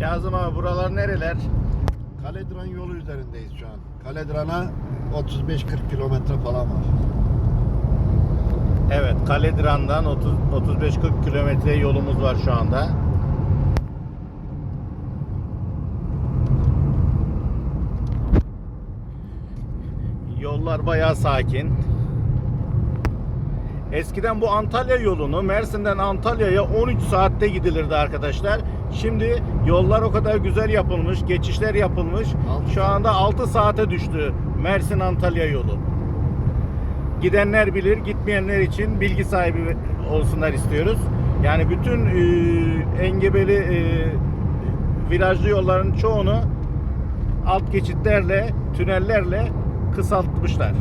Kazım abi buralar nereler? Kaledran yolu üzerindeyiz şu an. Kaledran'a 35-40 kilometre falan var. Evet Kalediran'dan 30 35-40 kilometre yolumuz var şu anda. Yollar bayağı sakin. Eskiden bu Antalya yolunu Mersin'den Antalya'ya 13 saatte gidilirdi arkadaşlar. Şimdi yollar o kadar güzel yapılmış, geçişler yapılmış. Şu anda 6 saate düştü Mersin Antalya yolu. Gidenler bilir, gitmeyenler için bilgi sahibi olsunlar istiyoruz. Yani bütün e, engebeli e, virajlı yolların çoğunu alt geçitlerle, tünellerle kısaltmışlar.